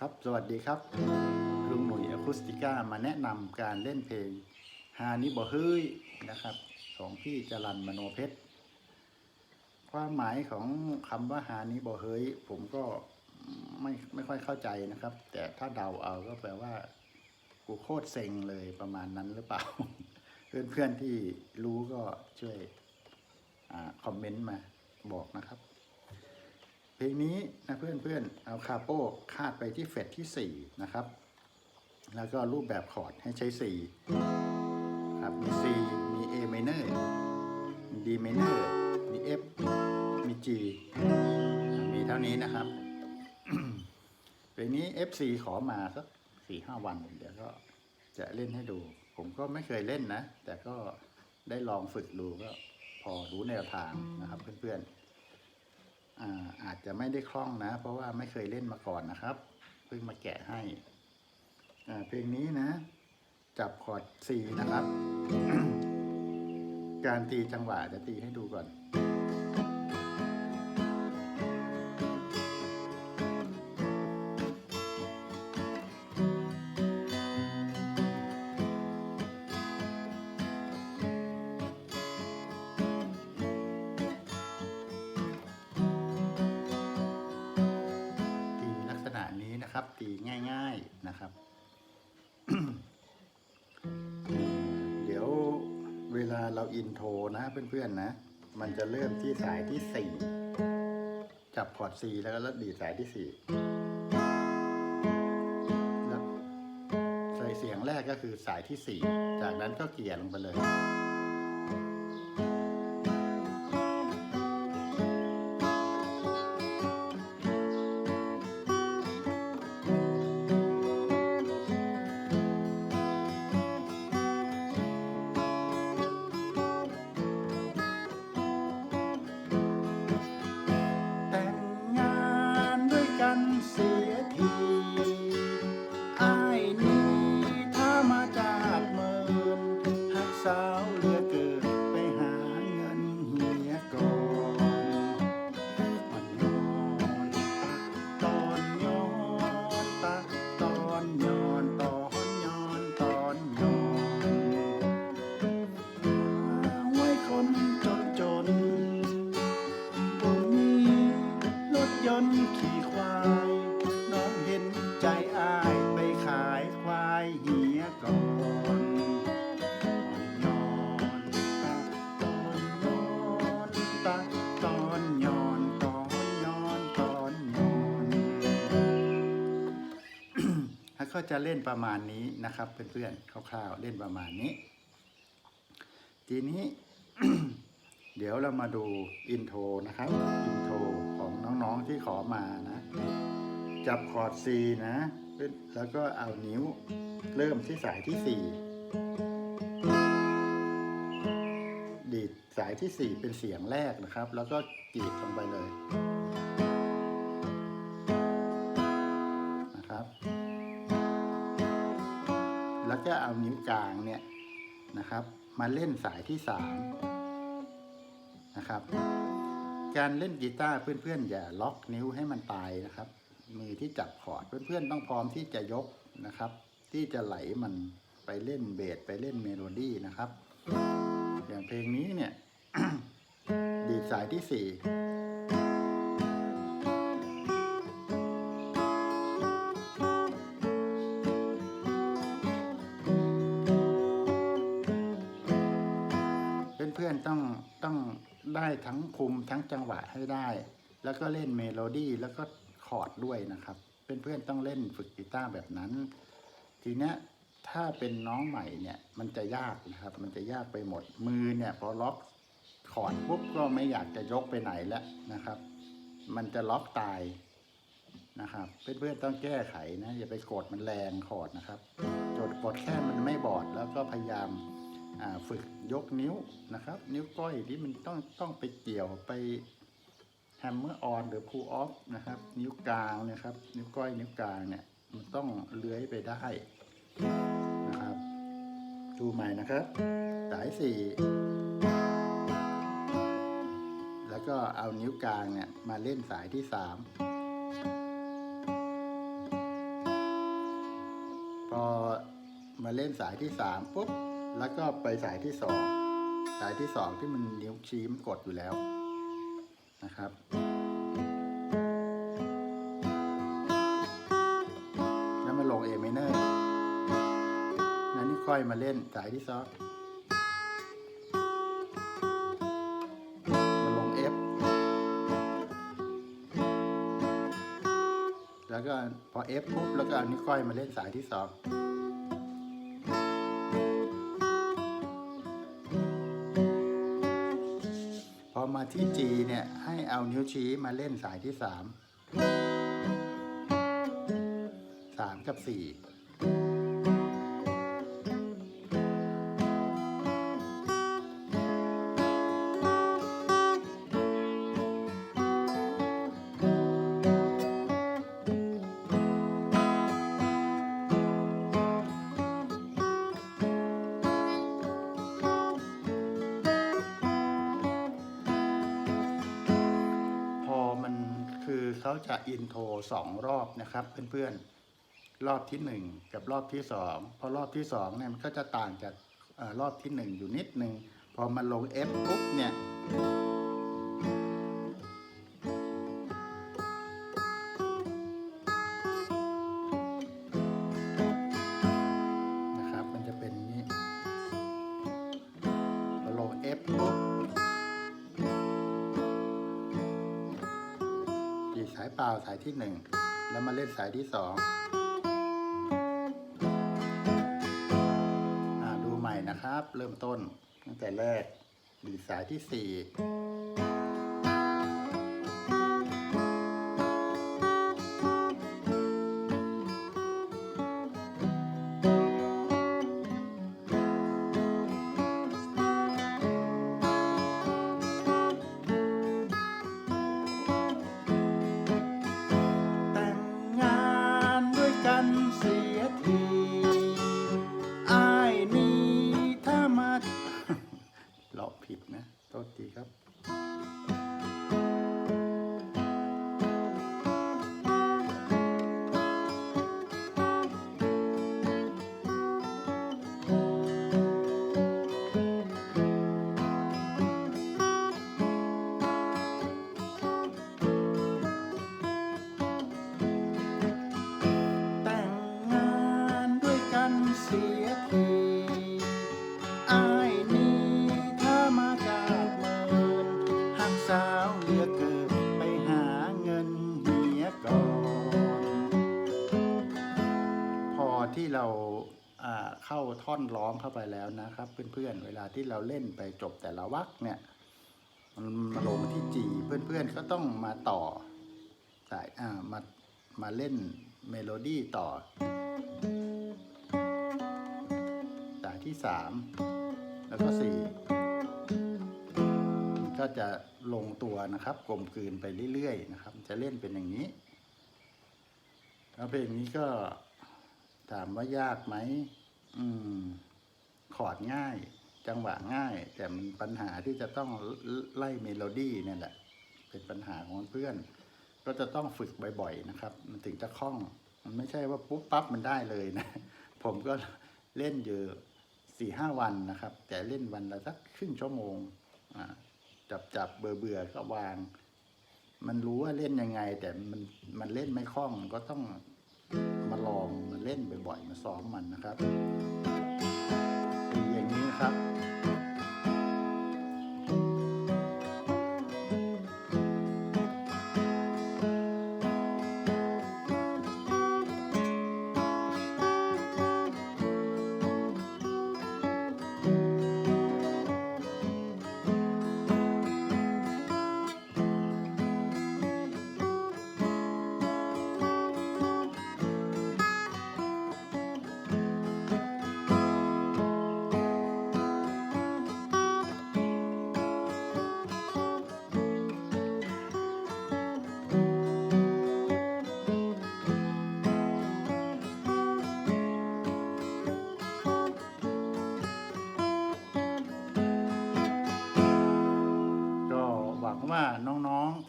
ครับ สวัสดีครับลุงหนุ่ยอะคูสติก้ามาแนะนำการเล่นเพลงฮานิบอเฮ้ยนะครับของพี่จรันมโนเพชร ความหมายของคำว่าฮานิบอเฮ้ยผมก็ไม่ไม่ค่อยเข้าใจนะครับ แต่ถ้าเดาเอาก็แปลว่า กูโคตรเซ็งเลยประมาณนั้นหรือเปล่า เพื่อนๆที่รู้ก็ช่วยอคอมเมนต์มาบอกนะครับ ลงนี้นะเพื่อนๆเอาคาโป้คาดไปที่เฟดที่ 4 นะครับ แล้วก็รูปแบบคอร์ดให้ใช้ 4 ครับ มี C มี A minor มี D minor มี F มี G มีเท่านี้นะครับเพลงนี้ FC ขอมาสักสี่ห้าวัน เดี๋ยวก็จะเล่นให้ดู ผมก็ไม่เคยเล่นนะ แต่ก็ได้ลองฝึกดูก็พอรู้แนวทางนะครับเพื่อนๆอ่า อาจจะไม่ได้คล่องนะ เพราะว่าไม่เคยเล่นมาก่อนนะครับ เพิ่งมาแกะให้เพลงนี้นะ จับคอร์ด C นะครับ การตีจังหวะจะตีให้ดูก่อน นะครับ เดี๋ยวเวลาเราอินโทรนะ เพื่อนๆนะ มันจะเริ่มที่สายที่สี่จับคอร์ด C แล้วก็ดีดสายที่สี่แล้วใส่เสียงแรกก็คือสายที่สี่จากนั้นก็เกลี่ยลงไปเลย ด้ ก็จะเล่นประมาณนี้นะครับ เพื่อนๆคร่าวๆเล่นประมาณนี้ ทีนี้ เดี๋ยวเรามาดูอินโทรนะครับ อินโทรของน้องๆที่ขอมานะ จับคอร์ด C นะ แล้วก็เอานิ้วเริ่มที่สายที่ 4 ดีดสายที่ 4 เป็นเสียงแรกนะครับ แล้วก็กรีดลงไปเลย แล้วก็เอานิ้วกลางเนี่ยนะครับ มาเล่นสายที่3นะครับ การเล่นกีตาร์เพื่อนๆอย่าล็อกนิ้วให้มันตายนะครับ มือที่จับคอร์ดเพื่อนๆต้องพร้อมที่จะยกนะครับ ที่จะไหลมันไปเล่นเบสไปเล่นเมโลดี้นะครับ อย่างเพลงนี้เนี่ยดีดสายที่สี่ เพื่อนๆต้องต้องได้ทั้งคุมทั้งจังหวะให้ได้ แล้วก็เล่นเมโลดี้แล้วก็คอร์ดด้วยนะครับ เพื่อนๆต้องเล่นฝึกกีตาร์แบบนั้น ทีเนี้ยถ้าเป็นน้องใหม่เนี่ยมันจะยากนะครับ มันจะยากไปหมดมือเนี่ยพอล็อกคอร์ดปุ๊บก็ไม่อยากจะยกไปไหนแล้วนะครับ มันจะล็อกตายนะครับ เพื่อนๆต้องแก้ไขนะอย่าไปกดมันแรงคอร์ดนะครับจดกดแค่มันไม่บอดแล้วก็พยายาม ฝึกยกนิ้วนะครับ นิ้วก้อยที่มันต้องต้องไปเกี่ยวไปแฮมเมอร์ออนหรือพูออฟนะครับ นิ้วกลางนะครับ นิ้วก้อยนิ้วกลางเนี่ยมันต้องเลื้อยไปได้นะครับ ดูใหม่นะครับ สายสี่แล้วก็เอานิ้วกลางเนี่ยมาเล่นสายที่สามพอมาเล่นสายที่สามปุ๊บ แล้วก็ไปสายที่สองสายที่สองที่มันนิ้วชี้มันกดอยู่แล้วนะครับ แล้วมาลง A minor แล้วนี่ค่อยมาเล่นสายที่สองมาลง F แล้วก็พอ F ปุ๊บแล้วก็อานิ้วก้อยมาเล่นสายที่สอง เอานิ้วชี้มาเล่นสายที่สามสามกับสี่ จะอินโทรสองรอบนะครับเพื่อนๆ รอบที่หนึ่งกับรอบที่สองพอรอบที่สองเนี่ยมันก็จะต่างจากอรอบที่หนึ่งอยู่นิดนึง พอมันลง F ปุ๊บเนี่ยายเปล่าสายที่หนึ่งแล้วมาเล่นสายที่สอ2ดูใหม่นะครับ เริ่มต้นตั้งแต่แรกดีสายที่สี่ เหลือเกินไปหาเงินเหียก่อน พอที่เราเข้าท่อนร้องเข้าไปแล้วนะครับ เพื่อนๆ เวลาที่เราเล่นไปจบแต่ละวรรคเนี่ย มันมาลงที่จีเพื่อนๆ ก็ต้องมาต่อสายอ่ามามาเล่นเมโลดี้ต่อสายที่สามแล้วก็สี่ ก็จะลงตัวนะครับกลมกลืนไปเรื่อยๆนะครับ จะเล่นเป็นอย่างนี้แล้วเพลงนี้ก็ถามว่ายากไหมอืมคอร์ดง่าย จังหวะง่าย แต่มันปัญหาที่จะต้องไล่เมโลดี้เนี่ยแหละ เป็นปัญหาของเพื่อน ก็จะต้องฝึกบ่อยๆนะครับ มันถึงจะคล่อง มันไม่ใช่ว่าปุ๊บปั๊บมันได้เลยนะ ผมก็เล่นอยู่สี่ห้าวันนะครับ แต่เล่นวันละสักครึ่งชั่วโมงอ่า จับจับเบื่อเบื่อก็วาง มันรู้ว่าเล่นยังไง แต่มันมันเล่นไม่คล่องก็ต้องมาลองมาเล่นบ่อยๆมาซ้อมมันนะครับอย่างนี้นะครับ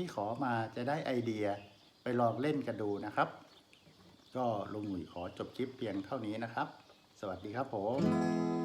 ที่ขอมาจะได้ไอเดียไปลองเล่นกันดูนะครับ ก็ลุงหนุ่ยขอจบคลิปเพียงเท่านี้นะครับ สวัสดีครับผม